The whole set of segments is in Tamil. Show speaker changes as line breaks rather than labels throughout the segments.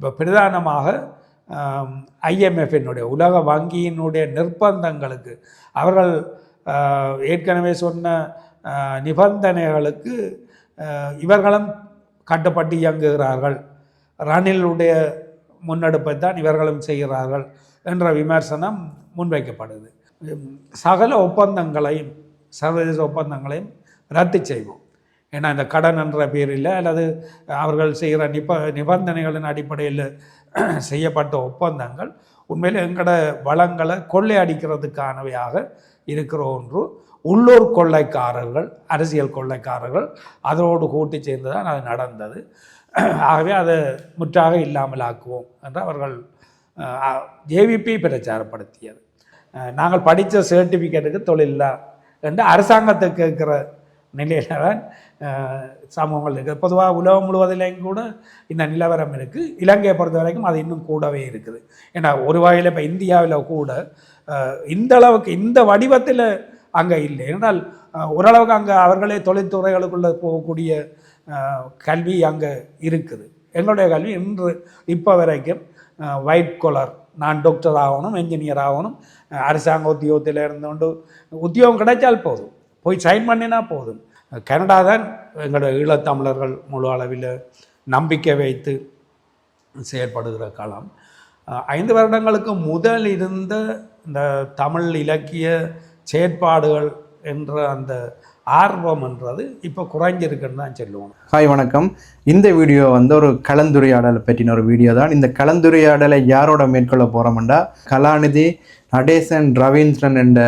இப்போ பிரதானமாக ஐஎம்எஃபினுடைய உலக வங்கியினுடைய நிர்பந்தங்களுக்கு அவர்கள் ஏற்கனவே சொன்ன நிபந்தனைகளுக்கு இவர்களும் கட்டுப்பட்டு இயங்குகிறார்கள். ரணிலுடைய முன்னெடுப்பை தான் இவர்களும் செய்கிறார்கள் என்ற விமர்சனம் முன்வைக்கப்படுது. சகல ஒப்பந்தங்களையும் சர்வதேச ஒப்பந்தங்களையும் ரத்து செய்வோம். ஏன்னா இந்த கடன் என்ற பேரில் அல்லது அவர்கள் செய்கிற நிப நிபந்தனைகளின் அடிப்படையில் செய்யப்பட்ட ஒப்பந்தங்கள் உண்மையில் எங்களோட வளங்களை கொள்ளையடிக்கிறதுக்கானவையாக இருக்கிற ஒன்று. உள்ளூர் கொள்ளைக்காரர்கள் அரசியல் கொள்ளைக்காரர்கள் அதோடு கூட்டி சேர்ந்து தான் அது நடந்தது. ஆகவே அதை முற்றாக இல்லாமல் ஆக்குவோம் என்று அவர்கள் ஜேவிபி பிரச்சாரப்படுத்தியது. நாங்கள் படித்த சர்டிஃபிகேட்டுக்கு தொழிலில்லா என்று அரசாங்கத்தை கேட்குற நிலையில் சமூகங்கள் இருக்குது பொதுவாக உலகம் முழுவதிலையும் கூட இந்த நிலவரம் இருக்குது இலங்கையை பொறுத்த வரைக்கும் அது இன்னும் கூடவே இருக்குது. ஏன்னா ஒரு வகையில் இப்போ இந்தியாவில் கூட இந்த அளவுக்கு இந்த வடிவத்தில் அங்கே இல்லை. என்றால் ஓரளவுக்கு அங்கே அவர்களே தொழில்துறைகளுக்குள்ளே போகக்கூடிய கல்வி அங்கே இருக்குது. எங்களுடைய கல்வி இன்று இப்போ வரைக்கும் ஒயிட் கொலர் நான் டாக்டர் ஆகணும் என்ஜினியர் ஆகணும் அரசாங்க உத்தியோகத்தில் இருந்து கொண்டு உத்தியோகம் கிடைச்சால் போதும். போய் சைன் பண்ணினா போதும். கனடா தான் எங்களோட ஈழத்தமிழர்கள் முழு அளவில் நம்பிக்கை வைத்து செயற்படுகிற காலம் ஐந்து வருடங்களுக்கு முதல் இருந்த இந்த தமிழ் இலக்கிய செயற்பாடுகள் என்ற அந்த ஆர்வம் என்றது இப்போ குறைஞ்சிருக்குன்னு தான் சொல்லுவோம்.
ஹாய் வணக்கம். இந்த வீடியோ வந்து ஒரு கலந்துரையாடலை பற்றின ஒரு வீடியோ தான். இந்த கலந்துரையாடலை யாரோட மேற்கொள்ள போகிறோம்டா கலாநிதி நடேசன் ரவீந்திரன் என்ற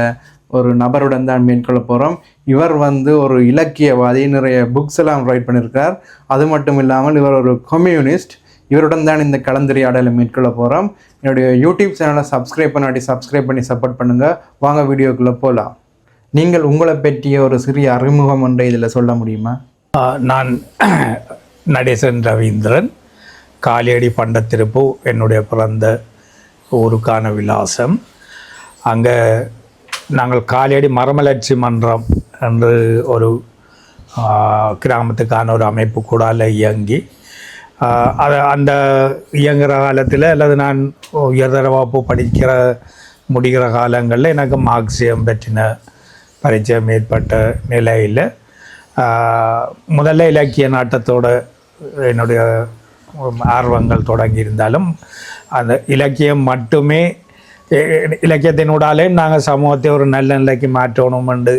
ஒரு நபருடன் தான் மேற்கொள்ள போகிறோம் இவர் வந்து ஒரு இலக்கியவாதி நிறைய புக்ஸ் எல்லாம் ரைட் பண்ணியிருக்கார் அது மட்டும் இல்லாமல் இவர் ஒரு கம்யூனிஸ்ட் இவருடன் தான் இந்த கலந்துரையாடலை மேற்கொள்ள போகிறோம் என்னுடைய யூடியூப் சேனலை சப்ஸ்கிரைப் பண்ணாட்டி சப்ஸ்கிரைப் பண்ணி சப்போர்ட் பண்ணுங்கள் வாங்க வீடியோக்குள்ளே போகலாம் நீங்கள் உங்களை பற்றிய ஒரு சிறிய அறிமுகம் ஒன்றை இதில் சொல்ல முடியுமா?
நான் நடேசன் ரவீந்திரன். காலியடி பண்டத்திருப்பு என்னுடைய பிறந்த ஊருக்கான விலாசம். அங்கே நாங்கள் காலையடி மரமலர்ச்சி மன்றம் என்று ஒரு கிராமத்துக்கான ஒரு அமைப்பு கூடால இயங்கி அதை அந்த இயங்குகிற காலத்தில் அல்லது நான் உயர்தர வகுப்பு படிக்கிற முடிகிற காலங்களில் எனக்கு மார்க்சியம் பற்றின பரிச்சயம் ஏற்பட்ட நிலையில் முதல்ல இலக்கிய நாட்டத்தோடு என்னுடைய ஆர்வங்கள் தொடங்கி இருந்தாலும் அந்த இலக்கியம் மட்டுமே இலக்கியத்தினூடாலே நாங்கள் சமூகத்தை ஒரு நல்ல நிலைக்கு மாற்றணும் என்று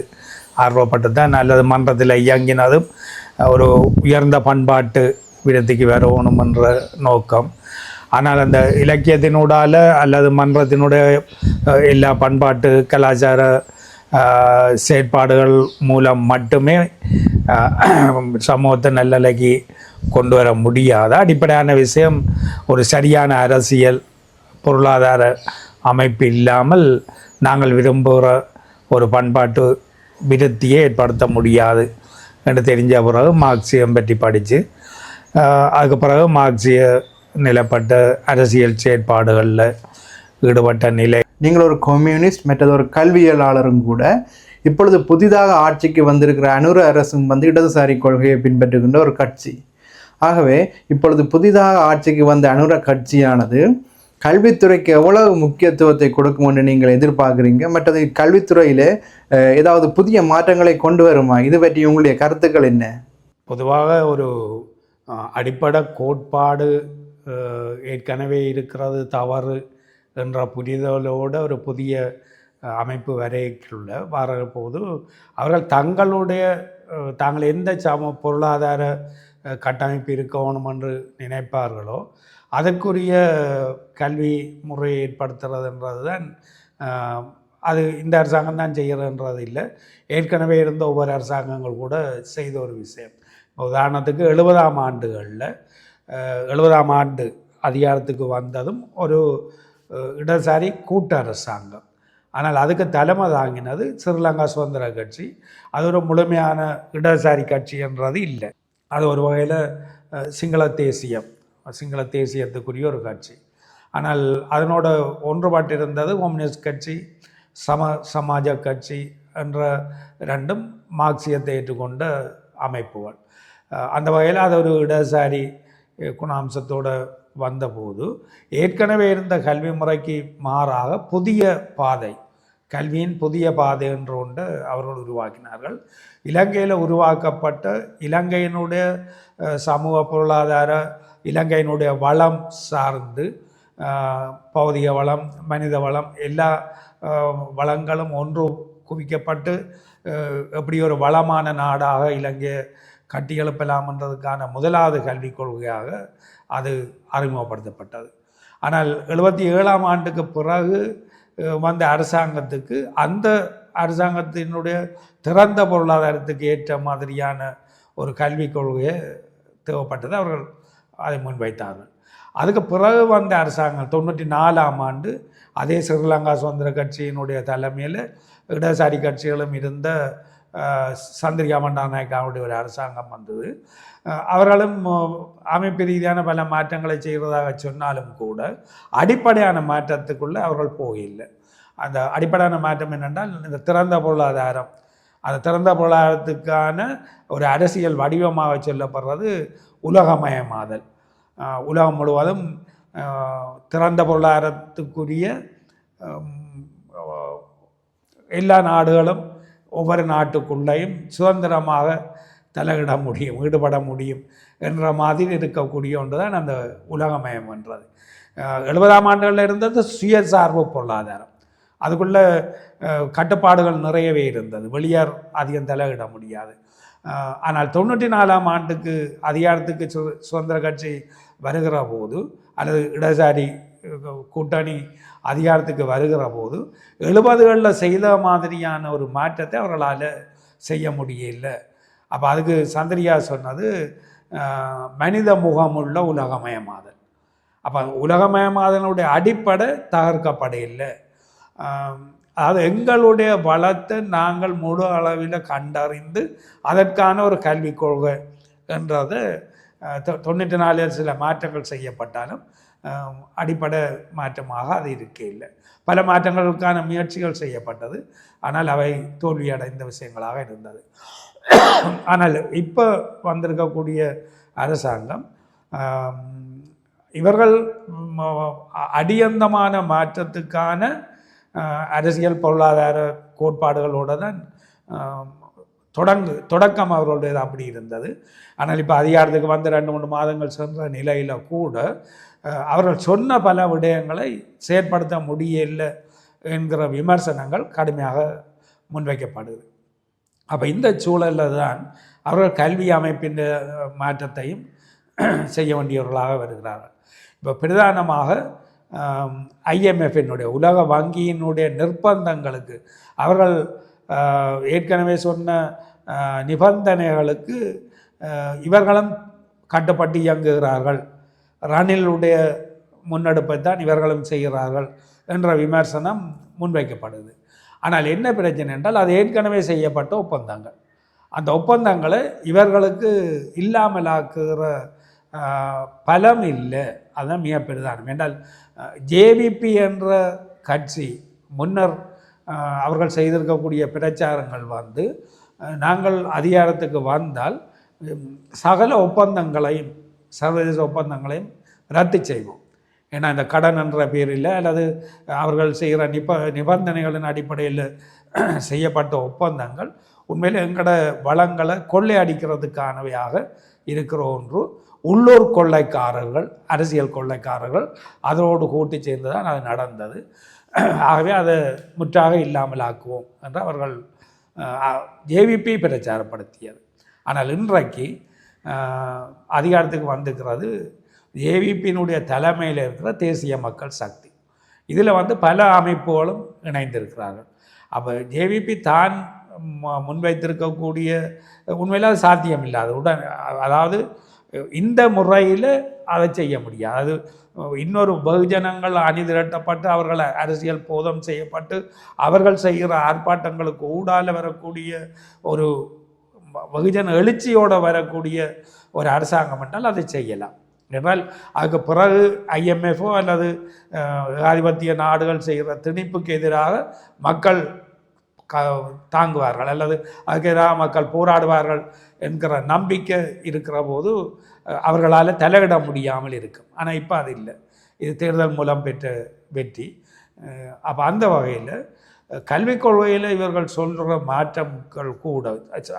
ஆர்வப்பட்டு தான் நல்லது மன்றத்தில் இயங்கினதும் ஒரு உயர்ந்த பண்பாட்டு விடத்துக்கு வரணும் என்ற நோக்கம் ஆனால் அந்த இலக்கியத்தினூடால அல்லது மன்றத்தினுடைய எல்லா பண்பாட்டு கலாச்சார செயற்பாடுகள் மூலம் மட்டுமே சமூகத்தை நல்லலைக்கு கொண்டு வர முடியாத அடிப்படையான விஷயம் ஒரு சரியான அரசியல் பொருளாதார அமைப்பு இல்லாமல் நாங்கள் விரும்புகிற ஒரு பண்பாட்டு விருத்தியை ஏற்படுத்த முடியாது என்று தெரிஞ்ச பிறகு மார்க்சியம் பற்றி படித்து அதுக்கு பிறகு மார்க்சிய நிலப்பட்ட அரசியல் செயற்பாடுகளில் ஈடுபட்ட நிலை.
நீங்கள் ஒரு கம்யூனிஸ்ட் மற்றது ஒரு கல்வியலாளரும் கூட இப்பொழுது புதிதாக ஆட்சிக்கு வந்திருக்கிற அனுர அரசும் வந்து இடதுசாரி கொள்கையை பின்பற்றுகின்ற ஒரு கட்சி. ஆகவே இப்பொழுது புதிதாக ஆட்சிக்கு வந்த அனுர கட்சியானது கல்வித்துறைக்கு எவ்வளவு முக்கியத்துவத்தை கொடுக்கும் என்று நீங்கள் எதிர்பார்க்குறீங்க? மற்றது கல்வித்துறையில் ஏதாவது புதிய மாற்றங்களை கொண்டு வருமா? இது பற்றி உங்களுடைய கருத்துக்கள் என்ன?
பொதுவாக ஒரு அடிப்படை கோட்பாடு ஏற்கனவே இருக்கிறது தவறு என்ற புரிதலோடு ஒரு புதிய அமைப்பு வரைக்குள்ள வர போது அவர்கள் தங்களுடைய தாங்கள் எந்த சம பொருளாதார கட்டமைப்பு இருக்கணும் என்று நினைப்பார்களோ அதற்குரிய கல்வி முறை ஏற்படுத்துறதுன்றது தான் அது இந்த அரசாங்கம் தான் செய்கிறதுன்றது இல்லை. ஏற்கனவே இருந்த ஒவ்வொரு அரசாங்கங்கள் கூட செய்த ஒரு விஷயம். உதாரணத்துக்கு எழுபதாம் ஆண்டுகளில் எழுபதாம் ஆண்டு அதிகாரத்துக்கு வந்ததும் ஒரு இடதுசாரி கூட்டு அரசாங்கம். ஆனால் அதுக்கு தலைமை தாங்கினது ஸ்ரீலங்கா சுதந்திர கட்சி. அது ஒரு முழுமையான இடதுசாரி கட்சி என்றது இல்லை. அது ஒரு வகையில் சிங்கள தேசியம். சிங்கள தேசியத்துக்குரிய ஒரு கட்சி. ஆனால் அதனோட ஒன்றுபாட்டு இருந்தது கம்யூனிஸ்ட் கட்சி சம சமாஜ கட்சி என்ற ரெண்டும் மார்க்சியத்தை ஏற்றுக்கொண்ட அமைப்புகள். அந்த வகையில் அது ஒரு இடசாரி குணாம்சத்தோடு குணாம்சத்தோட வந்தபோது ஏற்கனவே இருந்த கல்வி முறைக்கு மாறாக புதிய பாதை கல்வியின் புதிய பாதை என்று ஒன்று அவர்கள் உருவாக்கினார்கள். இலங்கையில் உருவாக்கப்பட்ட இலங்கையினுடைய சமூக பொருளாதார இலங்கையினுடைய வளம் சார்ந்து பௌதிக வளம் மனித வளம் எல்லா வளங்களும் ஒன்று குவிக்கப்பட்டு எப்படி ஒரு வளமான நாடாக இலங்கையை கட்டியெழுப்பலாம்ன்றதுக்கான முதலாவது கல்விக் கொள்கையாக அது அறிமுகப்படுத்தப்பட்டது. ஆனால் எழுபத்தி ஏழாம் ஆண்டுக்கு பிறகு வந்த அரசாங்கத்துக்கு அந்த அரசாங்கத்தினுடைய திறந்த பொருளாதாரத்துக்கு ஏற்ற மாதிரியான ஒரு கல்விக் கொள்கையை தேவைப்பட்டது. அவர்கள் அதை முன்வைத்தார்கள் அதுக்கு பிறகு வந்த அரசாங்கம் தொண்ணூற்றி நாலாம் ஆண்டு அதே ஸ்ரீலங்கா சுதந்திர கட்சியினுடைய தலைமையில் இடதுசாரி கட்சிகளும் இருந்த சந்திரிகா பண்டாநாயக்காவுடைய ஒரு அரசாங்கம் வந்தது. அவர்களும் அமைப்பு ரீதியான பல மாற்றங்களை செய்வதாக சொன்னாலும் கூட அடிப்படையான மாற்றத்துக்குள்ளே அவர்கள் போகவில்லை. அந்த அடிப்படையான மாற்றம் என்னென்றால் இந்த திறந்த பொருளாதாரம் அந்த திறந்த பொருளாதாரத்துக்கான ஒரு அரசியல் வடிவமாக சொல்லப்படுறது உலகமயமாதல். உலகம் முழுவதும் திறந்த பொருளாதாரத்துக்குரிய எல்லா நாடுகளும் ஒவ்வொரு நாட்டுக்குள்ளேயும் சுதந்திரமாக தலையிட முடியும் ஈடுபட முடியும் என்ற மாதிரி இருக்கக்கூடிய ஒன்று தான் அந்த உலகமயம் என்றது. எழுபதாம் ஆண்டுகளில் இருந்தது சுயசார்பு பொருளாதாரம். அதுக்குள்ள கட்டுப்பாடுகள் நிறையவே இருந்தது. வெளியார் அதிகம் தலையிட முடியாது. ஆனால் தொண்ணூற்றி நாலாம் ஆண்டுக்கு அதிகாரத்துக்கு சு சுதந்திர கட்சி வருகிற போது அல்லது இடதுசாரி கூட்டணி அதிகாரத்துக்கு வருகிற போது எழுபதுகளில் செய்த மாதிரியான ஒரு மாற்றத்தை அவர்களால் செய்ய முடியல. அப்போ அதுக்கு சந்திரியா சொன்னது மனித முகமுள்ள உலகமயமாதல். அப்போ உலகமயமாதலுடைய அடிப்படை தகர்க்கப்பட அது எங்களுடைய வளத்தை நாங்கள் முழு அளவில் கண்டறிந்து அதற்கான ஒரு கல்விக் கொள்கை என்றது தொண்ணூற்றி நாலில் சில மாற்றங்கள் செய்யப்பட்டாலும் அடிப்படை மாற்றமாக அது இருக்க இல்லை பல மாற்றங்களுக்கான முயற்சிகள் செய்யப்பட்டது ஆனால் அவை தோல்வியடைந்த விஷயங்களாக இருந்தது. ஆனால் இப்போ வந்திருக்கக்கூடிய அரசாங்கம் இவர்கள் அடியந்தமான மாற்றத்துக்கான அரசியல் பொருளாதார கோட்பாடுகளோடு தான் தொடங்கு தொடக்கம் அவர்களுடையது அப்படி இருந்தது. ஆனால் இப்போ அதிகாரத்துக்கு வந்து ரெண்டு மூணு மாதங்கள் சென்ற நிலையில் கூட அவர்கள் சொன்ன பல விடயங்களை செயற்படுத்த முடியல என்கிற விமர்சனங்கள் கடுமையாக முன்வைக்கப்படுது. அப்போ இந்த சூழலில் தான் அவர்கள் கல்வி அமைப்பின் மாற்றத்தையும் செய்ய வேண்டியவர்களாக வருகிறார்கள். இப்போ பிரதானமாக ஐஎம்எஃபினுடைய உலக வங்கியினுடைய நிர்பந்தங்களுக்கு அவர்கள் ஏற்கனவே சொன்ன நிபந்தனைகளுக்கு இவர்களும் கட்டுப்பட்டு இயங்குகிறார்கள். ரணிலுடைய முன்னெடுப்பை தான் இவர்களும் செய்கிறார்கள் என்ற விமர்சனம் முன்வைக்கப்படுது. ஆனால் என்ன பிரச்சனை என்றால் அது ஏற்கனவே செய்யப்பட்ட ஒப்பந்தங்கள். அந்த ஒப்பந்தங்களை இவர்களுக்கு இல்லாமலாக்குகிற பலம் இல்லை. அதுதான் மிக பெரிதானம் என்றால் ஜேவிபி என்ற கட்சி முன்னர் அவர்கள் செய்திருக்கக்கூடிய பிரச்சாரங்கள் வந்து நாங்கள் அதிகாரத்துக்கு வந்தால் சகல ஒப்பந்தங்களையும் சர்வதேச ஒப்பந்தங்களையும் ரத்து செய்வோம். ஏன்னா இந்த கடன் என்ற பேரில் அல்லது அவர்கள் செய்கிற நிப நிபந்தனைகளின் அடிப்படையில் செய்யப்பட்ட ஒப்பந்தங்கள் உண்மையில் எங்களோட வளங்களை கொள்ளையடிக்கிறதுக்கானவையாக இருக்கிற ஒன்று உள்ளூர் கொள்ளைக்காரர்கள் அரசியல் கொள்ளைக்காரர்கள் அதோடு கூட்டி சேர்ந்து தான் அது நடந்தது. ஆகவே அதை முற்றாக இல்லாமல் ஆக்குவோம் என்று அவர்கள் ஜேவிபி பிரச்சாரப்படுத்தியது. ஆனால் இன்றைக்கு அதிகாரத்துக்கு வந்திருக்கிறது ஏவிபியினுடைய தலைமையில் இருக்கிற தேசிய மக்கள் சக்தி. இதில் வந்து பல அமைப்புகளும் இணைந்திருக்கிறார்கள். அப்போ ஜேவிபி தான் முன்வைத்திருக்கக்கூடிய உண்மையில் அது சாத்தியம் இல்லாது உடன் அதாவது இந்த முறையில் அதை செய்ய முடியாது. அது இன்னொரு பகுஜனங்கள் அணிதிரட்டப்பட்டு அவர்களை அரசியல் போதம் செய்யப்பட்டு அவர்கள் செய்கிற ஆர்ப்பாட்டங்களுக்கு ஊடால வரக்கூடிய ஒரு வெகுஜன எழுச்சியோடு வரக்கூடிய ஒரு அரசாங்கம் என்றால் அதை செய்யலாம். என்றால் அதுக்கு பிறகு ஐஎம்எஃப்ஓ அல்லது ஏகாதிபத்திய நாடுகள் செய்கிற திணிப்புக்கு எதிராக மக்கள் க தாங்குவார்கள் அல்லது அதுக்கு எதிராக மக்கள் போராடுவார்கள் என்கிற நம்பிக்கை இருக்கிற போது அவர்களால் தலையிட முடியாமல் இருக்கும். ஆனால் இப்போ அது இல்லை. இது தேர்தல் மூலம் பெற்ற வெற்றி. அப்போ அந்த வகையில் கல்விக் கொள்கையில் இவர்கள் சொல்கிற மாற்றங்கள் கூட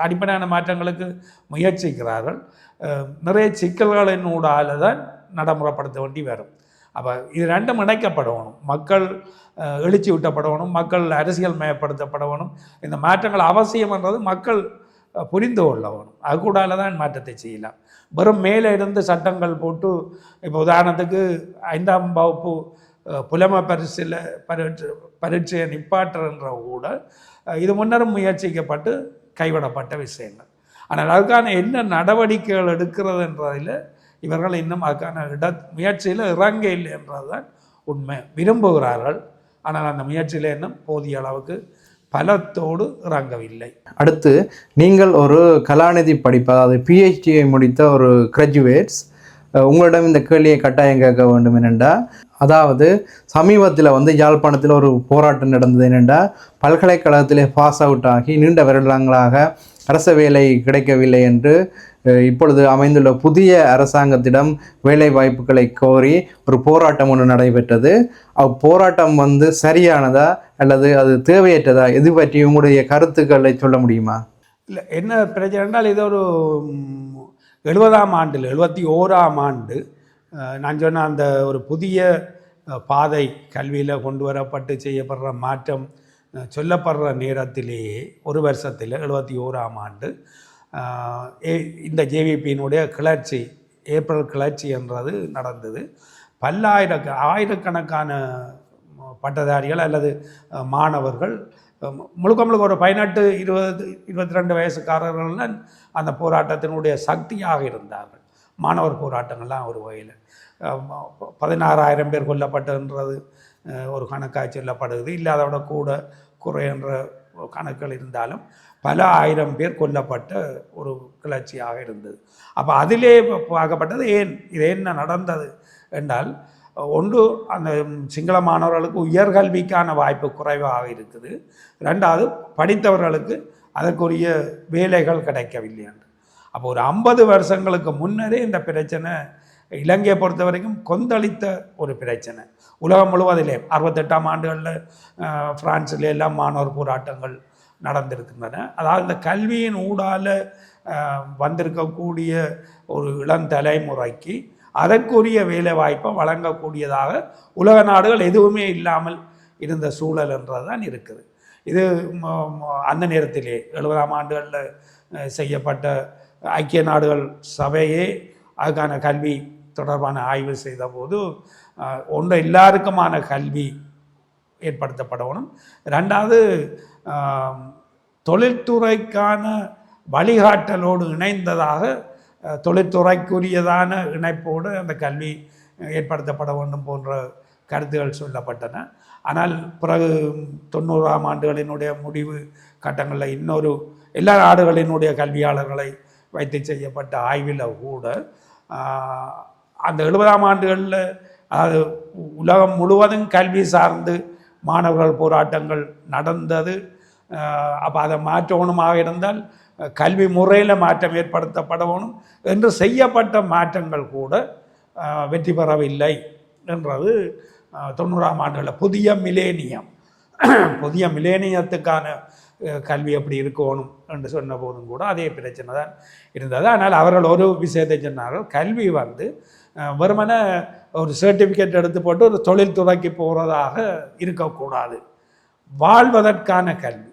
அடிப்படையான மாற்றங்களுக்கு முயற்சிக்கிறார்கள். நிறைய சிக்கல்களின் ஊடால தான் நடைமுறைப்படுத்த வேண்டி வரும். அப்போ இது ரெண்டும் இணைக்கப்படணும். மக்கள் எழுச்சி விட்டப்படணும் மக்கள் அரசியல் மயப்படுத்தப்படணும் இந்த மாற்றங்கள் அவசியம்ன்றது மக்கள் புரிந்து கொள்ளவணும் அது கூடால தான் மாற்றத்தை செய்யலாம். வெறும் மேலே இருந்து சட்டங்கள் போட்டு இப்போ உதாரணத்துக்கு ஐந்தாம் வகுப்பு புலம புலமை பரிசில் பரீட்சை பரீட்சையை நிப்பாற்றுன்ற கூட இது முன்னரும் முயற்சிக்கப்பட்டு கைவிடப்பட்ட விஷயங்கள். ஆனால் அதுக்கான என்ன நடவடிக்கைகள் எடுக்கிறதுன்றதில் இவர்கள் இன்னும் அதுக்கான இட முயற்சியில் இறங்க இல்லை என்றதுதான் உண்மை. விரும்புகிறார்கள். ஆனால் அந்த முயற்சியில் இன்னும் போதிய அளவுக்கு பலத்தோடு இறங்கவில்லை.
அடுத்து நீங்கள் ஒரு கலாநிதி படிப்பு அதாவது பிஹெச்டியை முடித்த ஒரு கிராஜுவேட்ஸ் உங்களிடம் இந்த கேள்வியை கட்டாயம் கேட்க வேண்டும் என்னென்றா அதாவது சமீபத்தில் வந்து யாழ்ப்பாணத்தில் ஒரு போராட்டம் நடந்தது என்னென்றா பல்கலைக்கழகத்திலே பாஸ் அவுட் ஆகி நீண்ட வருடங்களாக அரச வேலை கிடைக்கவில்லை என்று இப்பொழுது அமைந்துள்ள புதிய அரசாங்கத்திடம் வேலை வாய்ப்புகளை கோரி ஒரு போராட்டம் ஒன்று நடைபெற்றது. அப்போராட்டம் வந்து சரியானதா அல்லது அது தேவையற்றதா? இது பற்றி உங்களுடைய கருத்துக்களை சொல்ல முடியுமா?
இல்லை என்ன பிரச்சனை என்றால் இது ஒரு எழுபதாம் ஆண்டில் எழுபத்தி ஓராம் ஆண்டு நான் சொன்ன அந்த ஒரு புதிய பாதை கல்வியில் கொண்டு வரப்பட்டு செய்யப்படுற மாற்றம் சொல்லப்படுற நேரத்திலேயே ஒரு வருஷத்தில் எழுபத்தி ஓராம் ஆண்டு இந்த ஜேவிபியினுடைய கிளர்ச்சி ஏப்ரல் கிளர்ச்சி என்றது நடந்தது. பல்லாயிரக்க ஆயிரக்கணக்கான பட்டதாரிகள் அல்லது மாணவர்கள் முழுக்க முழுக்க ஒரு பதினெட்டு இருபது இருபத்தி ரெண்டு வயசுக்காரர்கள் அந்த போராட்டத்தினுடைய சக்தியாக இருந்தார்கள். மாணவர் போராட்டங்கள்லாம் ஒரு வகையில். பதினாறாயிரம் பேர் கொல்லப்பட்டதுன்றது ஒரு கணக்காக சொல்லப்படுது. இல்லை அதை விட கூட குறைன்ற கணக்குகள் இருந்தாலும் பல ஆயிரம் பேர் கொல்லப்பட்ட ஒரு கிளர்ச்சியாக இருந்தது. அப்போ அதிலே பார்க்கப்பட்டது ஏன்? இது என்ன நடந்தது என்றால் ஒன்று அந்த சிங்கள மாணவர்களுக்கு உயர்கல்விக்கான வாய்ப்பு குறைவாக இருக்குது. ரெண்டாவது படித்தவர்களுக்கு அதற்குரிய வேலைகள் கிடைக்கவில்லை என்று. அப்போ ஒரு ஐம்பது வருஷங்களுக்கு முன்னரே இந்த பிரச்சனை இலங்கையை பொறுத்த வரைக்கும் கொந்தளித்த ஒரு பிரச்சனை. உலகம் முழுவதிலே அறுபத்தெட்டாம் ஆண்டுகளில் பிரான்சில் எல்லாம் மாணவர் போராட்டங்கள் நடந்திருக்கின்றன. அதாவது இந்த கல்வியின் ஊடால வந்திருக்கக்கூடிய ஒரு இளம் தலைமுறைக்கு அதற்குரிய வேலை வாய்ப்பை வழங்கக்கூடியதாக உலக நாடுகள் எதுவுமே இல்லாமல் இருந்த சூழல் என்றது தான் இருக்குது. இது அந்த நேரத்திலே எழுபதாம் ஆண்டுகளில் செய்யப்பட்ட ஐக்கிய நாடுகள் சபையே அதுக்கான கல்வி தொடர்பான ஆய்வு செய்தபோது ஒன்று எல்லாருக்குமான கல்வி ஏற்படுத்தப்படணும். ரெண்டாவது தொழில்துறைக்கான வழிகாட்டலோடு இணைந்ததாக தொழில்துறைக்குரியதான இணைப்போடு அந்த கல்வி ஏற்படுத்தப்பட வேண்டும் போன்ற கருத்துகள் சொல்லப்பட்டன. ஆனால் பிறகு தொண்ணூறாம் ஆண்டுகளினுடைய முடிவு கட்டங்களில் இன்னொரு எல்லா நாடுகளினுடைய கல்வியாளர்களை வைத்து செய்யப்பட்ட ஆய்வில் கூட அந்த எழுபதாம் ஆண்டுகளில் அது உலகம் முழுவதும் கல்வி சார்ந்து மாணவர்கள் போராட்டங்கள் நடந்தது. அப்போ அதை மாற்றவனுமாக இருந்தால் கல்வி முறையில் மாற்றம் ஏற்படுத்தப்படவனும் என்று செய்யப்பட்ட மாற்றங்கள் கூட வெற்றி பெறவில்லை என்றது தொண்ணூறாம் ஆண்டுகளில் புதிய மிலேனியம். புதிய மிலேனியத்துக்கான கல்வி எப்படி இருக்கணும் என்று சொன்ன போதும் கூட அதே பிரச்சனை தான் இருந்தது. ஆனால் அவர்கள் ஒரு விஷயத்தை சொன்னார்கள் கல்வி வந்து வெறுமன ஒரு சர்டிஃபிகேட் எடுத்து போட்டு ஒரு தொழில்துறைக்கு போகிறதாக இருக்கக்கூடாது. வாழ்வதற்கான கல்வி.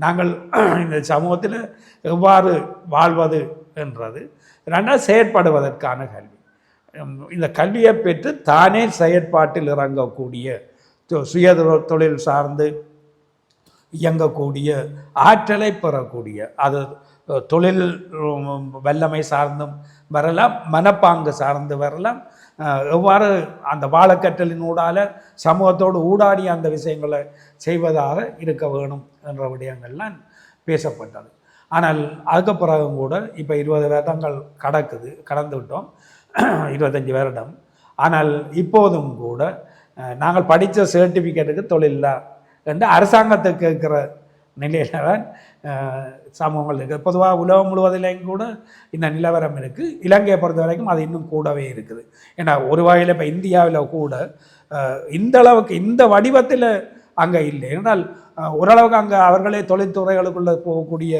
நாங்கள் இந்த சமூகத்தில் எவ்வாறு வாழ்வது என்றது. ரெண்டாவது செயற்படுவதற்கான கல்வி. இந்த கல்வியை பெற்று தானே செயற்பாட்டில் இறங்கக்கூடிய தொ- சுய தொழில் சார்ந்து இயங்கக்கூடிய ஆற்றலை பெறக்கூடிய அது தொழில் வல்லமை சார்ந்தும் வரலாம் மனப்பாங்கு சார்ந்து வரலாம். எவ்வாறு அந்த வாழக்கற்றலினூடால சமூகத்தோடு ஊடாடி அந்த விஷயங்களை செய்வதாக இருக்க வேணும். என்ற விடயங்கள்லாம் பேசப்பட்டது. ஆனால் அதுக்கு பிறகு கூட இப்போ இருபது வருடங்கள் கடக்குது கடந்து விட்டோம். இருபத்தஞ்சி வருடம். ஆனால் இப்போதும் கூட நாங்கள் படித்த சர்டிஃபிகேட்டுக்கு தொழிலில்லா என்று அரசாங்கத்தை கேட்குற நிலையில தான் சமூகங்கள் இருக்குது பொதுவாக உலகம் முழுவதிலையும் கூட இந்த நிலவரம் இருக்குது இலங்கையை பொறுத்த வரைக்கும் அது இன்னும் கூடவே இருக்குது. ஏன்னா ஒரு வகையில் இப்போ இந்தியாவில் கூட இந்த அளவுக்கு இந்த வடிவத்தில் அங்கே இல்லை. என்றால் ஓரளவுக்கு அங்கே அவர்களே தொழில்துறைகளுக்குள்ளே போகக்கூடிய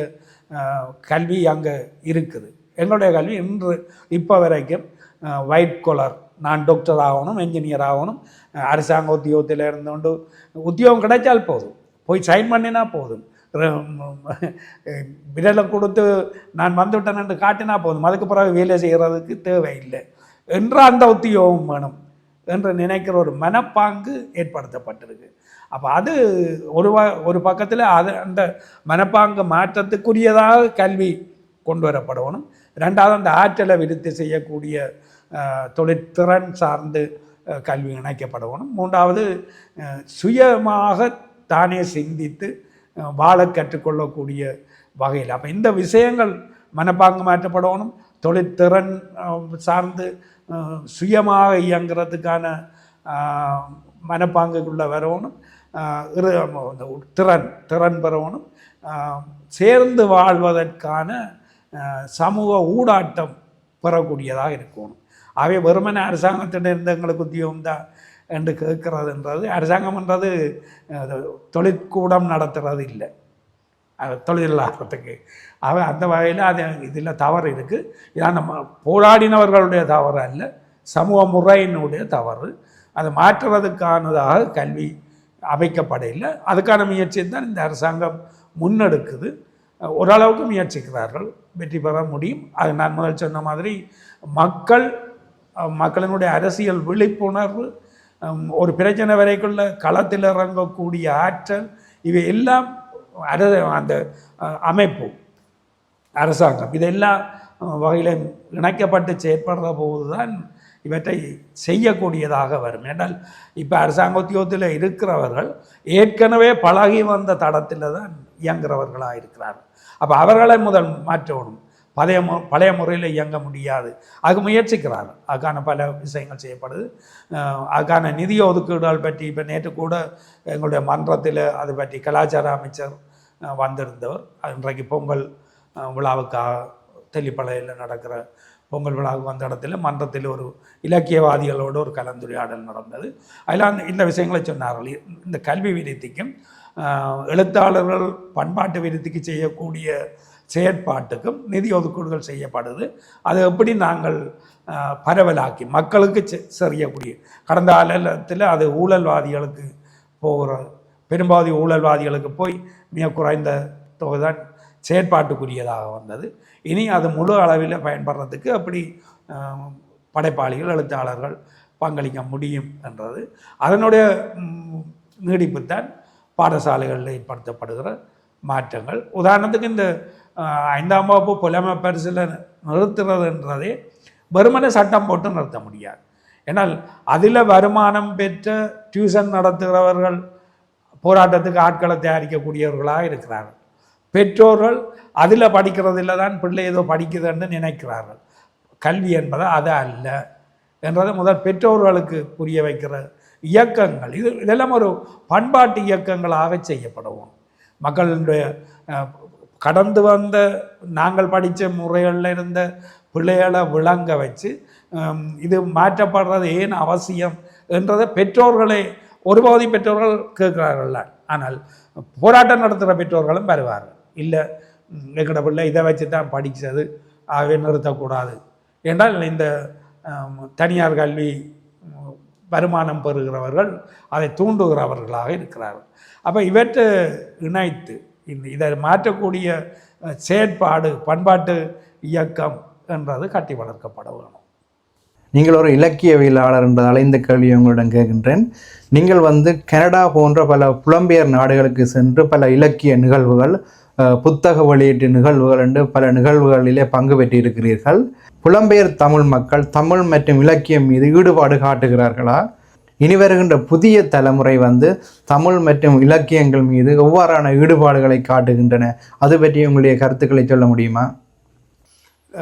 கல்வி அங்கே இருக்குது. எங்களுடைய கல்வி இன்று இப்போ வரைக்கும் ஒயிட் கொலர் நான் டாக்டர் ஆகணும் என்ஜினியர் ஆகணும் அரசாங்க உத்தியோகத்தில் இருந்தோண்டு உத்தியோகம் கிடைச்சால் போதும். போய் சைன் பண்ணினா போதும். விரலை கொடுத்து நான் வந்துவிட்டேன் என்று காட்டினா போதும். அதுக்கு பிறகு வேலை செய்கிறதுக்கு தேவையில்லை. என்று அந்த உத்தியோகம் வேணும். என்று நினைக்கிற ஒரு மனப்பாங்கு ஏற்படுத்தப்பட்டிருக்கு. அப்போ அது ஒரு ஒரு பக்கத்தில் அது அந்த மனப்பாங்கு மாற்றத்துக்குரியதாக கல்வி கொண்டு வரப்படணும். ரெண்டாவது அந்த ஆற்றலை விருத்தி செய்யக்கூடிய தொழிற்திறன் சார்ந்து கல்வி இணைக்கப்படணும். மூன்றாவது சுயமாக தானே சிந்தித்து வாழ கற்றுக்கொள்ளக்கூடிய வகையில். அப்போ இந்த விஷயங்கள் மனப்பாங்கு மாற்றப்படணும். தொழிற்திறன் சார்ந்து சுயமாக இயங்குறதுக்கான மனப்பாங்குக்குள்ளே வரணும். திறன் திறன் பெறணும் சேர்ந்து வாழ்வதற்கான சமூக ஊடாட்டம் பெறக்கூடியதாக இருக்கணும். ஆகவே வெறுமனே அரசாங்கத்திடம் எங்களுக்கு உத்தியோகம் தான் என்று கேட்கறதுன்றது அரசாங்கம்ன்றது அது தொழிற்கூடம் நடத்துறது இல்லை. அது தொழிலாளத்துக்கு அவன் அந்த வகையில் அது இதில் தவறு இருக்குது இதான் நம்ம போராடினவர்களுடைய தவறு அல்ல சமூக முறையினுடைய தவறு. அதை மாற்றுறதுக்கானதாக கல்வி அமைக்கப்படையில் அதுக்கான முயற்சி தான் இந்த அரசாங்கம் முன்னெடுக்குது. ஓரளவுக்கு முயற்சிக்கிறார்கள். வெற்றி பெற முடியும். அது நான் முதல் சொன்ன மாதிரி மக்கள் மக்களினுடைய அரசியல் விழிப்புணர்வு ஒரு பிரச்சனை வரைக்குள்ள களத்தில் இறங்கக்கூடிய ஆற்றல் இவை எல்லாம் அர அந்த அமைப்பு அரசாங்கம். இதெல்லாம் வகையில் இணைக்கப்பட்டு செயற்படுற போது தான் இவற்றை செய்யக்கூடியதாக வரும். ஏனால் இப்போ அரசாங்க உத்தியோகத்தில் இருக்கிறவர்கள் ஏற்கனவே பழகி வந்த தடத்தில் தான் இயங்குறவர்களாக இருக்கிறார்கள் அப்போ அவர்களை முதல் மாற்றணும். பழைய மு பழைய முறையில் இயங்க முடியாது. அதுக்கு முயற்சிக்கிறார்கள். அதுக்கான பல விஷயங்கள் செய்யப்படுது. அதுக்கான நிதி ஒதுக்கீடுகள் பற்றி இப்போ நேற்று கூட எங்களுடைய மன்றத்தில் அது பற்றி கலாச்சார அமைச்சர் வந்திருந்தவர். இன்றைக்கு பொங்கல் விழாவுக்காக தெல்லிப்பளையில் நடக்கிற பொங்கல் விழாவுக்கு வந்த இடத்துல மன்றத்தில் ஒரு இலக்கியவாதிகளோடு ஒரு கலந்துரையாடல் நடந்தது. அதில் அந்த இந்த விஷயங்களை சொன்னார்கள். இந்த கல்வி விருத்திக்கும் எழுத்தாளர்கள் பண்பாட்டு விருத்திக்கு செய்யக்கூடிய செயற்பாட்டுக்கும் நிதி ஒதுக்கீடுகள் செய்யப்படுது. அது எப்படி நாங்கள் பரவலாக்கி மக்களுக்கு செ- கடந்த காலத்தில் அது ஊழல்வாதிகளுக்கு போகிற பெரும்பாதி ஊழல்வாதிகளுக்கு போய் மிக குறைந்த தொகை தான் செயற்பாட்டுக்குரியதாக வந்தது. இனி அது முழு அளவில் பயன்படுறதுக்கு அப்படி படைப்பாளிகள் எழுத்தாளர்கள் பங்களிக்க முடியும் என்றது. அதனுடைய நீடிப்பு நீடிப்புத்தான் பாடசாலைகளில் ஏற்படுத்தப்படுகிற மாற்றங்கள். உதாரணத்துக்கு இந்த ஐந்தாம் வகுப்பு புலமை பரிசில் நிறுத்துறதுன்றதே வெறுமனே சட்டம் போட்டு நிறுத்த முடியாது. ஏன்னால் அதில் வருமானம் பெற்ற டியூஷன் நடத்துகிறவர்கள் போராட்டத்துக்கு ஆட்களை தயாரிக்கக்கூடியவர்களாக இருக்கிறார்கள். பெற்றோர்கள் அதில் படிக்கிறதில்ல தான் பிள்ளை ஏதோ படிக்குதுன்னு நினைக்கிறார்கள். கல்வி என்பது அது அல்ல. என்றதை முதல் பெற்றோர்களுக்கு புரிய வைக்கிற இயக்கங்கள். இது இதெல்லாம் ஒரு பண்பாட்டு இயக்கங்களாக செய்யப்படுவோம். மக்களுடைய கடந்து வந்த நாங்கள் படித்த முறைகளில் இருந்த பிள்ளைகளை விளங்க வச்சு இது மாற்றப்படுறது ஏன் அவசியம் என்றதை பெற்றோர்களே ஒரு பகுதி பெற்றோர்கள் கேட்கிறார்கள். ஆனால் போராட்டம் நடத்துகிற பெற்றோர்களும் வருவார்கள். இல்லை எங்கட பிள்ளை இதை வச்சு தான் படித்தது ஆகவே நிறுத்தக்கூடாது. என்றால் இந்த தனியார் கல்வி வருமானம் பெறுகிறவர்கள் அதை தூண்டுகிறவர்களாக இருக்கிறார்கள். அப்போ இவற்றை இணைத்து இந்த இதை மாற்றக்கூடிய செயற்பாடு பண்பாட்டு இயக்கம் என்றது கட்டி வளர்க்கப்பட வேணும்.
நீங்கள் ஒரு இலக்கியவியலாளர் என்பதால் இந்த கேள்வியை உங்களிடம் கேட்கின்றேன். நீங்கள் வந்து கனடா போன்ற பல புலம்பெயர் நாடுகளுக்கு சென்று பல இலக்கிய நிகழ்வுகள் புத்தக வெளியீட்டு நிகழ்வுகள் என்று பல நிகழ்வுகளிலே பங்கு பெற்றிருக்கிறீர்கள். புலம்பெயர் தமிழ் மக்கள் தமிழ் மற்றும் இலக்கியம் மீது ஈடுபாடு காட்டுகிறார்களா? இனி வருகின்ற புதிய தலைமுறை வந்து தமிழ் மற்றும் இலக்கியங்கள் மீது எவ்வாறான ஈடுபாடுகளை காட்டுகின்றன? அது பற்றி உங்களுடைய கருத்துக்களை சொல்ல முடியுமா?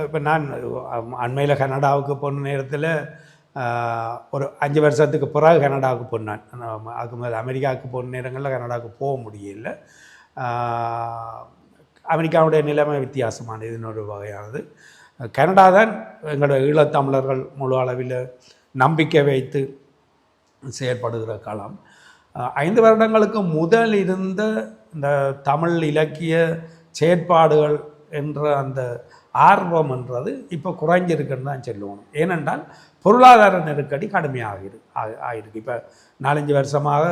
இப்போ நான் அண்மையில் கனடாவுக்கு போன நேரத்தில் ஒரு அஞ்சு வருஷத்துக்கு பிறகு கனடாவுக்கு போனேன். அதுக்கு முதல்ல அமெரிக்காவுக்கு போன நேரங்களில் கனடாவுக்கு போக முடியல. அமெரிக்காவுடைய நிலைமை வித்தியாசமானது இன்னொரு வகையானது. கனடா தான் எங்களுடைய ஈழத்தமிழர்கள் முழு அளவில் நம்பிக்கை வைத்து செயற்படுகிற காலம் ஐந்து வருடங்களுக்கு முதல் இருந்த இந்த தமிழ் இலக்கிய செயற்பாடுகள் என்ற அந்த ஆர்வம் என்றது இப்போ குறைஞ்சிருக்குன்னு தான் சொல்லுவோம். ஏனென்றால் பொருளாதார நெருக்கடி கடுமையாக ஆகிருக்கு இப்போ நாலஞ்சு வருஷமாக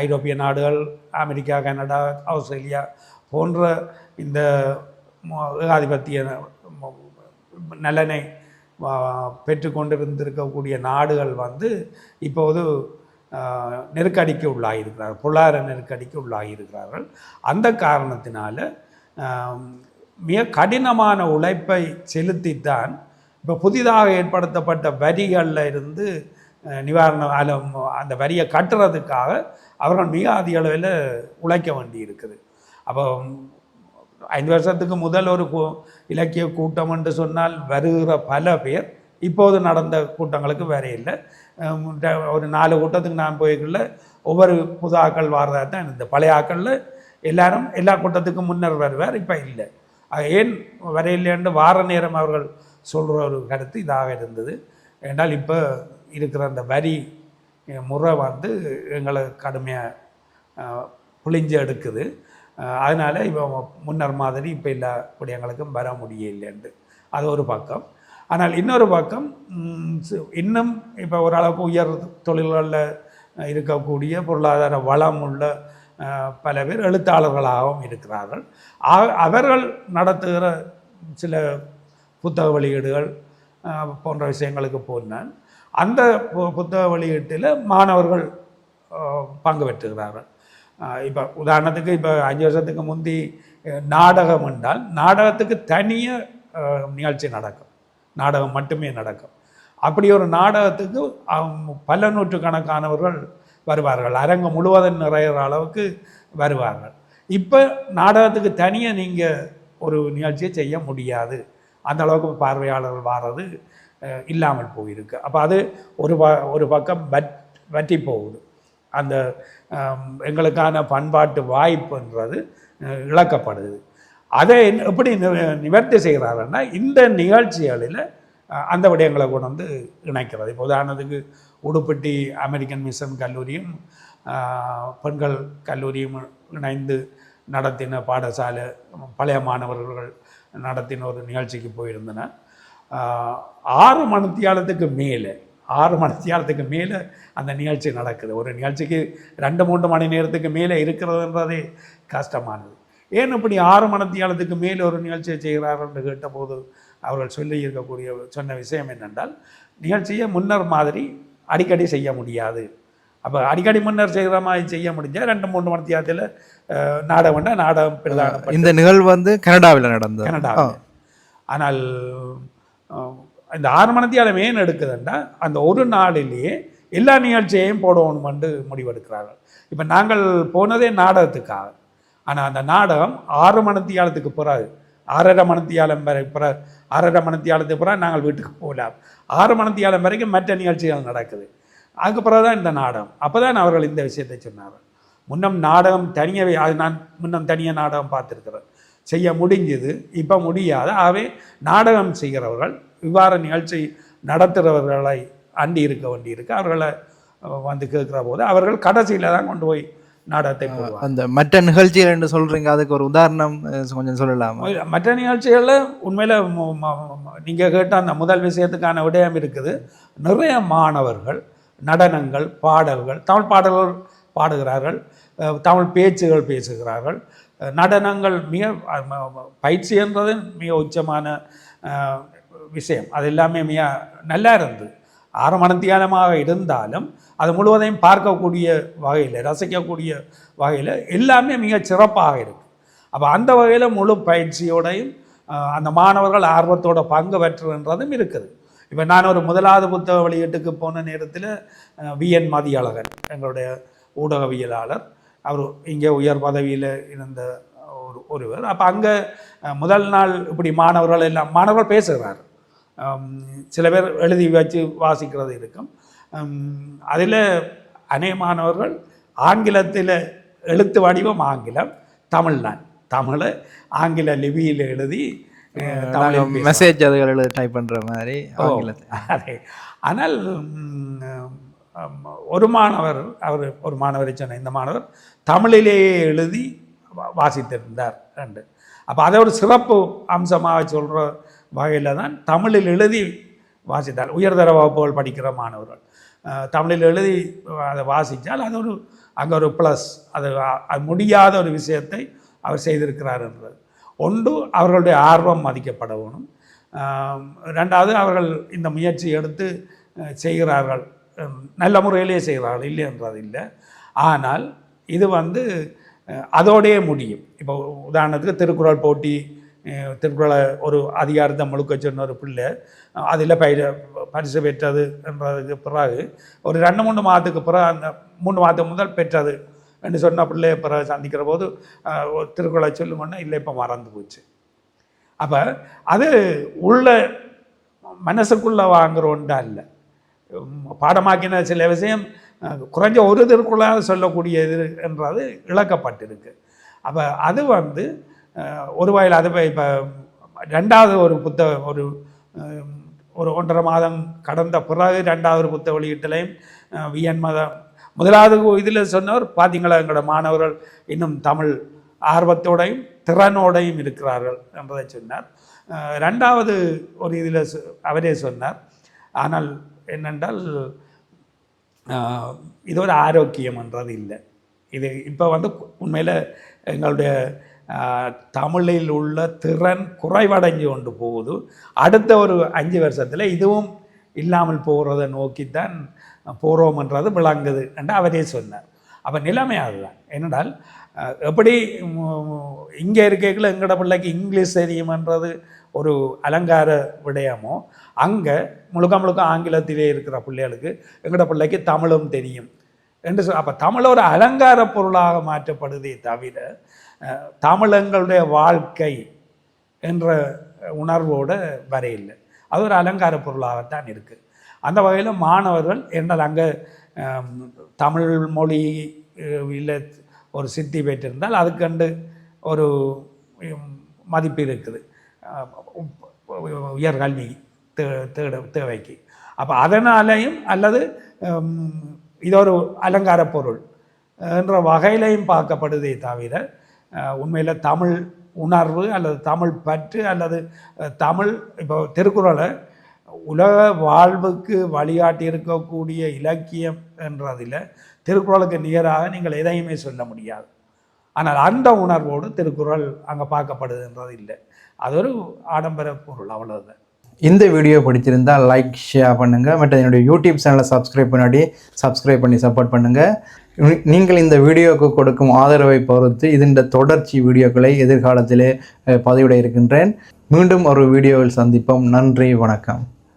ஐரோப்பிய நாடுகள் அமெரிக்கா கனடா ஆஸ்திரேலியா போன்ற இந்த ஏகாதிபத்திய நலனை வா- பெற்றுக்கொண்டிருந்திருக்கக்கூடிய நாடுகள் வந்து இப்போது நெருக்கடிக்கு உள்ளாகியிருக்கிறார்கள் பொருளாதார நெருக்கடிக்கு உள்ளாகியிருக்கிறார்கள் அந்த காரணத்தினால மிக கடினமான உழைப்பை செலுத்தித்தான் இப்போ புதிதாக ஏற்படுத்தப்பட்ட வரிகளில் இருந்து நிவாரணம் அல்ல, அந்த வரியை கட்டுறதுக்காக அவர்கள் மிக அதிக அளவில் உழைக்க வேண்டி இருக்குது. அப்போ ஐந்து வருஷத்துக்கு முதல் ஒரு இலக்கிய கூட்டம் என்று சொன்னால் வருகிற பல பேர் இப்போது நடந்த கூட்டங்களுக்கு வேற இல்லை. ஒரு நாலு கூட்டத்துக்கு நான் போய்க்குள்ள ஒவ்வொரு புது ஆக்கள் வாரதாக தான் இந்த பழைய ஆக்களில் எல்லாரும் எல்லா கூட்டத்துக்கும் முன்னர் வருவார் இப்போ இல்லை. அது ஏன் வரையில்லைன்னு வார நேரம் அவர்கள் சொல்கிற ஒரு கருத்து இதாக இருந்தது. என்றால் இப்போ இருக்கிற அந்த வரி முறை வந்து எங்களை கடுமையாக புளிஞ்சு எடுக்குது. அதனால் இப்போ முன்னர் மாதிரி இப்போ எல்லா விடயங்களுக்கும் வர முடியலன்ட்டு அது ஒரு பக்கம். ஆனால் இன்னொரு பக்கம் இன்னும் இப்போ ஓரளவுக்கு உயர் தொழில்களில் இருக்கக்கூடிய பொருளாதார வளம் உள்ள பல பேர் எழுத்தாளர்களாகவும் இருக்கிறார்கள். அவர்கள் நடத்துகிற சில புத்தக வெளியீடுகள் போன்ற விஷயங்களுக்கு போனால் அந்த பு- புத்தக வெளியீட்டில் மாணவர்கள் பங்கு பெற்றுகிறார்கள் இப்போ உதாரணத்துக்கு இப்போ அஞ்சு வருஷத்துக்கு முந்தி நாடகம் என்றால் நாடகத்துக்கு தனிய நிகழ்ச்சி நடக்கும். நாடகம் மட்டுமே நடக்கும். அப்படி ஒரு நாடகத்துக்கு பல நூற்றுக்கணக்கானவர்கள் வருவார்கள். அரங்கம் முழுவதும் நிறையிற அளவுக்கு வருவார்கள். இப்போ நாடகத்துக்கு தனியாக நீங்கள் ஒரு நிகழ்ச்சியை செய்ய முடியாது. அந்த அளவுக்கு பார்வையாளர்கள் வாரது இல்லாமல் போயிருக்கு. அப்போ அது ஒரு ப ஒரு பக்கம் வட் வற்றி போகுது. அந்த எங்களுக்கான பண்பாட்டு வாய்ப்புன்றது இழக்கப்படுது. அதை எப்படி நி- நிவர்த்தி செய்கிறாருன்னா இந்த நிகழ்ச்சிகளில் அந்த விடயங்களை கொண்டு வந்து இணைக்கிறது. இப்போ உதாரணத்துக்கு உடுப்பட்டி அமெரிக்கன் மிஷன் கல்லூரியும் பெண்கள் கல்லூரியும் இணைந்து நடத்தின பாடசாலை பழைய மாணவர்கள் நடத்தின ஒரு நிகழ்ச்சிக்கு போயிருந்தன. ஆறு மணித்தியாலத்துக்கு மேலே ஆறு மணித்தியாலத்துக்கு மேலே அந்த நிகழ்ச்சி நடக்குது. ஒரு நிகழ்ச்சிக்கு ரெண்டு மூன்று மணி நேரத்துக்கு மேலே இருக்கிறதுன்றதே கஷ்டமானது. ஏன் இப்படி ஆறு மணித்தியாலத்துக்கு மேலே ஒரு நிகழ்ச்சியை செய்கிறார்கள் என்று கேட்டபோது அவர்கள் சொல்லி இருக்கக்கூடிய சொன்ன விஷயம் என்னென்றால் நிகழ்ச்சியை முன்னர் மாதிரி அடிக்கடி செய்ய முடியாது. அப்போ அடிக்கடி முன்னர் செய்கிற மாதிரி செய்ய முடிஞ்சால் ரெண்டு மூன்று மணித்தியாலத்தில் நாடகம்னா நாடகம் பிரதான
இந்த நிகழ்வு வந்து கனடாவில் நடந்தது.
கனடாவில். ஆனால் இந்த ஆறு மணத்தியாலம் ஏன் எடுக்குதுன்னா அந்த ஒரு நாளிலேயே எல்லா நிகழ்ச்சியையும் போடணும் வந்து முடிவெடுக்கிறார்கள். இப்போ நாங்கள் போனதே நாடகத்துக்காக. ஆனால் அந்த நாடகம் ஆறு மணித்தியாலத்துக்கு பிறகு ஆறரை மணித்தியாலம் வரை பிற ஆறரை மணித்தியாலத்துக்கு பிறகு நாங்கள் வீட்டுக்கு போகலாம் ஆறு மணித்தியாலம் வரைக்கும் மற்ற நிகழ்ச்சிகள் நடக்குது. அதுக்கு பிறகு தான் இந்த நாடகம். அப்போ தான் அவர்கள் இந்த விஷயத்தை சொன்னார்கள். முன்னம் நாடகம் தனியவே அது நான் முன்னம் தனியாக நாடகம் பார்த்துருக்கிறேன். செய்ய முடிஞ்சது. இப்போ முடியாத ஆகவே நாடகம் செய்கிறவர்கள் இவ்வாறு நிகழ்ச்சி நடத்துகிறவர்களை அண்டி இருக்க வேண்டி இருக்கு. அவர்களை வந்து கேட்குற போது அவர்கள் கடைசியில் தான் கொண்டு போய் நாடகத்தை போடுவாங்க.
அந்த மற்ற நிகழ்ச்சிகள் என்று சொல்றீங்க அதுக்கு ஒரு உதாரணம் கொஞ்சம் சொல்லலாமா?
மற்ற நிகழ்ச்சிகளில் உண்மையில் நீங்கள் கேட்ட அந்த முதல் விஷயத்துக்கான விடயம் இருக்குது. நிறைய மாணவர்கள் நடனங்கள் பாடல்கள் தமிழ் பாடல்கள் பாடுகிறார்கள். தமிழ் பேச்சுகள் பேசுகிறார்கள். நடனங்கள் மிக பயிற்சி என்றது மிக உச்சமான விஷயம். அது எல்லாமே மிக நல்லா இருந்தது. ஆறு மனத்தியானமாக இருந்தாலும் அது முழுவதையும் பார்க்கக்கூடிய வகையில் ரசிக்கக்கூடிய வகையில் எல்லாமே மிக சிறப்பாக இருக்கு. அப்போ அந்த வகையில் முழு பயிற்சியோடையும் அந்த மாணவர்கள் ஆர்வத்தோட பங்கு பெற்றுன்றதும் இருக்குது. இப்போ நான் ஒரு முதலாவது புத்தக வெளியீட்டுக்கு போன நேரத்தில் விஎன் மதியழகன் எங்களுடைய ஊடகவியலாளர். அவர் இங்கே உயர் பதவியில் இருந்த ஒரு ஒருவர். அப்போ அங்கே முதல் நாள் இப்படி மாணவர்கள் எல்லாம் மாணவர்கள் பேசுகிறார். சில பேர் எழுதி வச்சு வாசிக்கிறது இருக்கும். அதில் அநேக மாணவர்கள் ஆங்கிலத்தில் எழுத்து வடிவம் ஆங்கிலம் தமிழ் தான். தமிழை ஆங்கில லிபியில் எழுதி.
மெசேஜ் அதுகளை டைப் பண்ற மாதிரி ஆங்கிலத்தில்.
அதே. ஆனால் ஒரு மாணவர் அவர் ஒரு மாணவரை சொன்ன இந்த மாணவர் தமிழிலேயே எழுதி வா- வாசித்திருந்தார் ரெண்டு. அப்போ அதை ஒரு சிறப்பு அம்சமாக சொல்கிற வகையில் தான் தமிழில் எழுதி வாசித்தார். உயர்தர வகுப்புகள் படிக்கிற மாணவர்கள். தமிழில் எழுதி அதை வாசித்தால் அது ஒரு அங்கே ஒரு ப்ளஸ் அது அது முடியாத ஒரு விஷயத்தை அவர் செய்திருக்கிறார் என்றது ஒன்று அவர்களுடைய ஆர்வம் மதிக்கப்பட வேணும் ரெண்டாவது அவர்கள் இந்த முயற்சி எடுத்து செய்கிறார்கள். நல்ல முறையிலே செய்கிறார்கள் இல்லை என்றது இல்லை. ஆனால் இது வந்து அஹ், முடியும். இப்போ உதாரணத்துக்கு திருக்குறள் போட்டி திருக்குறளை ஒரு அதிகாரத்தை முழுக்க சொன்ன ஒரு பிள்ளை அதில் பயிர பரிசு பெற்றது என்றதுக்கு பிறகு ஒரு ரெண்டு மூணு மாதத்துக்கு பிறகு அந்த மூணு மாதத்துக்கு முதல் பெற்றது என்று சொன்ன பிள்ளைய பிறகு சந்திக்கிற போது திருக்குறளை சொல்லுமோன்னா இல்லை இப்போ மறந்து போச்சு. அப்போ அது உள்ள மனசுக்குள்ளே வாங்குற இல்லை பாடமாக்கின சில விஷயம் குறைஞ்ச ஒரு திருக்குள்ளாக சொல்லக்கூடியது என்றது இழக்கப்பட்டிருக்கு. அப்போ அது வந்து ஒரு வகையில் அது இப்போ ரெண்டாவது ஒரு புத்த ஒரு ஒரு ஒன்றரை மாதம் கடந்த பிறகு ரெண்டாவது ஒரு புத்த வெளியீட்டிலையும் வியன் மதம் முதலாவது இதில் சொன்னவர் பார்த்தீங்களா எங்களோட மாணவர்கள் இன்னும் தமிழ் ஆர்வத்தோடையும் திறனோடையும் இருக்கிறார்கள் என்பதை சொன்னார். ரெண்டாவது ஒரு இதில் அவரே சொன்னார். ஆனால் என்னென்றால் இது ஒரு ஆரோக்கியம் என்றது இல்லை. இது இப்போ வந்து உண்மையில் எங்களுடைய தமிழில் உள்ள திறன் குறைவடைஞ்சு கொண்டு போகுது. அடுத்த ஒரு அஞ்சு வருஷத்தில் இதுவும் இல்லாமல் போகிறத நோக்கித்தான் போகிறோம்ன்றது விளங்குது என்று அவரே சொன்னார். அப்போ நிலைமை அதுதான். என்னென்றால் எப்படி இங்கே இருக்கைக்குள்ள எங்கட பிள்ளைக்கு இங்கிலீஷ் தெரியுமன்றது ஒரு அலங்கார விடயமோ அங்கே முழுக்க முழுக்க ஆங்கிலத்திலே இருக்கிற பிள்ளைகளுக்கு எங்கட பிள்ளைக்கு தமிழும் தெரியும். என்று சொல் அப்போ தமிழ் ஒரு அலங்கார பொருளாக மாற்றப்படுதே தவிர அஹ், தமிழ் எங்களுடைய வாழ்க்கை என்ற உணர்வோடு வரையில்லை. அது ஒரு அலங்கார பொருளாகத்தான் இருக்குது அந்த வகையில் மாணவர்கள் என்னால் அங்கே தமிழ் மொழி இல்லை ஒரு சித்தி பெற்றிருந்தால் அதுக்கண்டு ஒரு மதிப்பு இருக்குது. உயர்கல்வி தே தேட தேவைக்கு. அப்போ அதனாலேயும் அல்லது இது ஒரு அலங்கார பொருள் என்ற வகையிலையும் பார்க்கப்படுதே தவிர உண்மையில் தமிழ் உணர்வு அல்லது தமிழ் பற்று அல்லது தமிழ் இப்போ திருக்குறளை உலக வாழ்வுக்கு வழிகாட்டி இருக்கக்கூடிய இலக்கியம் என்றதில் திருக்குறளுக்கு நிகராக நீங்கள் எதையுமே சொல்ல முடியாது. ஆனால் அந்த உணர்வோடு திருக்குறள் அங்கே பார்க்கப்படுதுன்றது இல்லை. அது ஒரு ஆடம்பர பொருள் அவ்வளோதான்
இந்த வீடியோ பிடிச்சிருந்தால் லைக் ஷேர் பண்ணுங்கள் மற்ற என்னுடைய யூடியூப் சேனலை சப்ஸ்கிரைப் பண்ணாடி சப்ஸ்கிரைப் பண்ணி சப்போர்ட் பண்ணுங்கள் நீங்கள் இந்த வீடியோவுக்கு கொடுக்கும் ஆதரவை பொறுத்து இதன் தொடர்ச்சி வீடியோக்களை எதிர்காலத்திலே பதிவிட இருக்கின்றேன். மீண்டும் ஒரு வீடியோவில் சந்திப்போம். நன்றி வணக்கம்.